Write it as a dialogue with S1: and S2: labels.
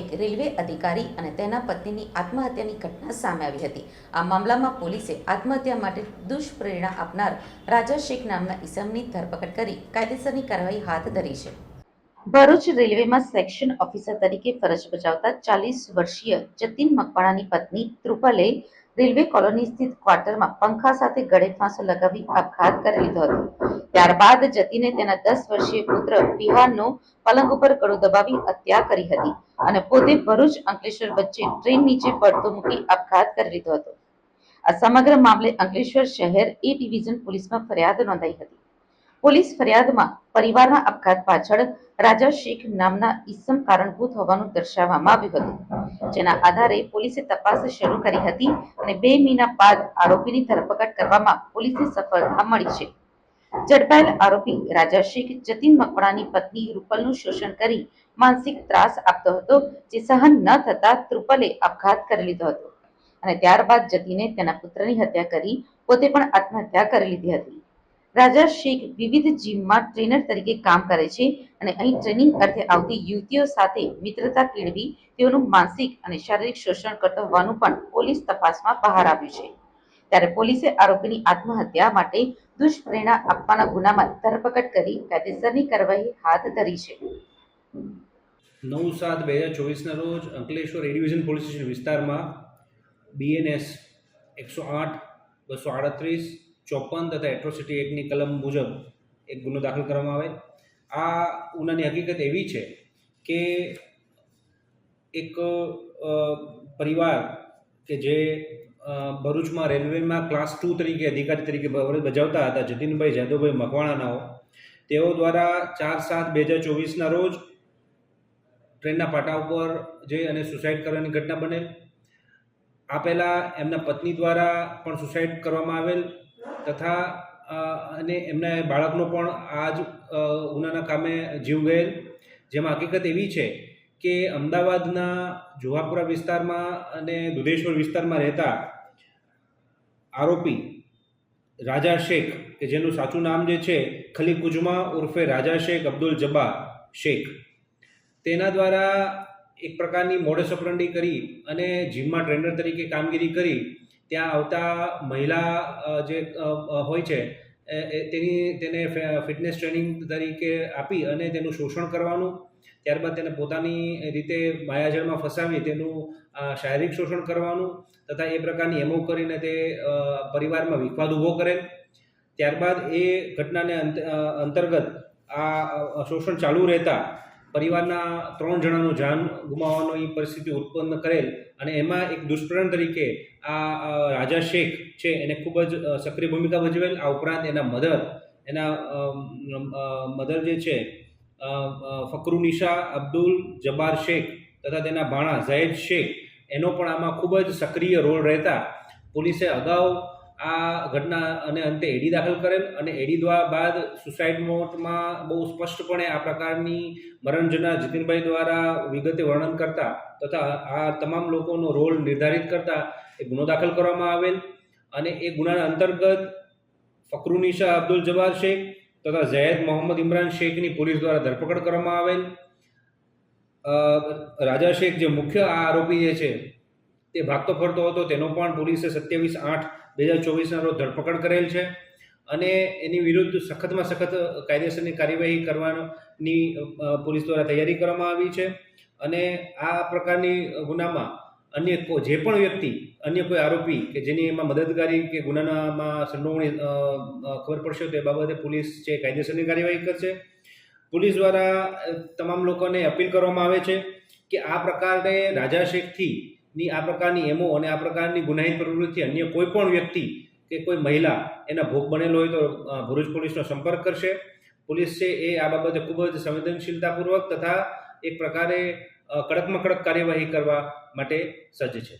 S1: એક રેલવે અધિકારી અને તેના પત્નીની આત્મહત્યાની ઘટના સામે આવી હતી. આ મામલામાં પોલીસે આત્મહત્યા માટે દુષ્પ્રેરણા આપનાર રાજા શેખ નામના ઈસમની ધરપકડ કરી કાયદેસરની કાર્યવાહી હાથ ધરી છે. ભરૂચ રેલવેમાં સેક્શન ઓફિસર તરીકે ફરજ બજાવતા ચાલીસ વર્ષીય જતીન મકવાણાની પત્ની ત્રુપલે રેલવે કોલોની સ્થિત ક્વાર્ટરમાં પંખા સાથે ગળે ફાંસો લગાવી આપઘાત કરી લીધો હતો. ત્યારબાદ જતીને તેના દસ વર્ષીય પુત્ર પિહારનો પલંગ ઉપર ગળો દબાવી હત્યા કરી હતી અને પોતે ભરૂચ અંકલેશ્વર વચ્ચે ટ્રેન નીચે પડતો મૂકી આપઘાત કરી લીધો હતો. આ સમગ્ર મામલે અંકલેશ્વર શહેર એ ડિવિઝન પોલીસમાં ફરિયાદ નોંધાઈ હતી. પોલીસ ફરિયાદમાં પરિવારના આપઘાત પાછળ રાજા શેખ નામના ઈસમ કારણભૂત હોવાનું દર્શાવવામાં આવ્યું હતું. જેના આધારે પોલીસે તપાસ શરૂ કરી હતી અને બે મહિના બાદ આરોપીની ધરપકડ કરવામાં પોલીસને સફળતા મળી છે. ઝડપાયેલ આરોપી રાજા શેખ જતીન મકવાણાની પત્ની રૂપલનું શોષણ કરી માનસિક ત્રાસ આપતો હતો, જે સહન ન થતા ત્રુપલે આપઘાત કરી લીધો હતો. અને ત્યારબાદ જતીને તેના પુત્રની હત્યા કરી, પોતે પણ આત્મહત્યા કરી લીધી હતી. રાજા શેખ વિવિધ જીમમાં ટ્રેનર તરીકે કામ કરે છે અને અહીં ટ્રેનિંગ અર્થે આવતી યુવતીઓ સાથે મિત્રતા કેળવી, તેઓનું માનસિક અને શારીરિક શોષણ કરતો હોવાનું પણ પોલીસ તપાસમાં બહાર આવ્યું છે. ત્યારે પોલીસે આરોપીની આત્મહત્યા માટે દુષ્પ્રેરણા આપવાના ગુનામાં ધરપકડ કરી કાયદેસરની કાર્યવાહી હાથ ધરી છે.
S2: નવ સાત બે હજાર ચોવીસના રોજ અંકલેશ્વર એ પોલીસ સ્ટેશન વિસ્તારમાં બીએનએસ એકસો આઠ, બસો આડત્રીસ ચોપન તથા એટ્રોસિટી એક્ટની કલમ મુજબ એક ગુનો દાખલ કરવામાં આવે. આ ગુનાની હકીકત એવી છે કે એક પરિવાર કે જે ભરૂચમાં રેલવેમાં ક્લાસ ટુ તરીકે અધિકારી તરીકે બજાવતા હતા, જતીનભાઈ જાદવભાઈ મકવાણાનાઓ, તેઓ દ્વારા ચાર સાત બે હજાર ચોવીસના રોજ ટ્રેનના પાટા ઉપર જઈ અને સુસાઇડ કરવાની ઘટના બનેલ. આ પહેલાં એમના પત્ની દ્વારા પણ સુસાઇડ કરવામાં આવેલ. તથા અને એમના બાળકનો પણ આ જ ઉનાના કામે જીવ ગયેલ. જેમાં હકીકત એવી છે કે અમદાવાદના જુહાપુરા વિસ્તારમાં અને દુધેશ્વર વિસ્તારમાં રહેતા આરોપી રાજા શેખ, કે જેનું સાચું નામ જે છે ખલી કુજમા ઉર્ફે રાજા શેખ અબ્દુલ જબ્બા શેખ. તેના દ્વારા એક પ્રકારની મોડસ ઓપરંડી કરી અને જીમમાં ટ્રેનર તરીકે કામગીરી કરી ત્યાં આવતા મહિલા જે હોય છે તેની, તેને ફિટનેસ ટ્રેનિંગ તરીકે આપી અને તેનું શોષણ કરવાનું, ત્યારબાદ તેને પોતાની રીતે માયાજળમાં ફસાવી તેનું શારીરિક શોષણ કરવાનું, તથા એ પ્રકારની એમો કરીને તે પરિવારમાં વિખવાદ ઊભો કરે. ત્યારબાદ એ ઘટનાને અંતર્ગત આ શોષણ ચાલુ રહેતા પરિવારના ત્રણ જણાનું જાન ગુમાવવાનો એ પરિસ્થિતિ ઉત્પન્ન કરેલ અને એમાં એક દુષ્પ્રેરણ તરીકે આ રાજા શેખ છે એને ખૂબ જ સક્રિય ભૂમિકા ભજવેલ. આ ઉપરાંત એના મધર એના મધર જે છે ફકરુનિશા અબ્દુલ જબાર શેખ તથા તેના ભાણા ઝૈદ શેખ એનો પણ આમાં ખૂબ જ સક્રિય રોલ રહેતા પોલીસે અગાઉ આ ઘટના અને અંતે એડી દાખલ કરેલ અને એડી દ્વારા બાદ સુસાઇડ નોટમાં બહુ સ્પષ્ટપણે આ પ્રકારની મરણજના જીતિનભાઈ દ્વારા વિગતે વર્ણન કરતા તથા આ તમામ લોકોનો રોલ નિર્ધારિત કરતા એ ગુનો દાખલ કરવામાં આવેલ અને એ ગુનાના અંતર્ગત ફકરુનિશા અબ્દુલ જબ્બાર શેખ તથા ઝૈદ મોહમ્મદ ઇમરાન શેખની પોલીસ દ્વારા ધરપકડ કરવામાં આવેલ. રાજા શેખ જે મુખ્ય આ આરોપી જે છે તે ભાગતો ફરતો હતો તેનો પણ પોલીસે સત્યાવીસ આઠ બે હજાર ચોવીસના રોજ ધરપકડ કરેલ છે અને એની વિરુદ્ધ સખતમાં સખત કાયદેસરની કાર્યવાહી કરવાની પોલીસ દ્વારા તૈયારી કરવામાં આવી છે અને આ પ્રકારની ગુનામાં અન્ય જે પણ વ્યક્તિ, અન્ય કોઈ આરોપી કે જેની એમાં મદદગારી કે ગુનાનામાં સંડોવણી ખબર પડશે તો બાબતે પોલીસ છે કાયદેસરની કાર્યવાહી કરશે. પોલીસ દ્વારા તમામ લોકોને અપીલ કરવામાં આવે છે કે આ પ્રકારે રાજા શેખથી ની આ પ્રકારની એમો અને આ પ્રકારની ગુનાહિત પ્રવૃત્તિ અન્ય કોઈ પણ વ્યક્તિ કે કોઈ મહિલા એના ભોગ બનેલો હોય તો ભરૂચ પોલીસનો સંપર્ક કરશે. પોલીસ છે એ આ બાબતે ખૂબ જ સંવેદનશીલતાપૂર્વક તથા એક પ્રકારે કડકમાં કડક કાર્યવાહી કરવા માટે સજ્જ છે.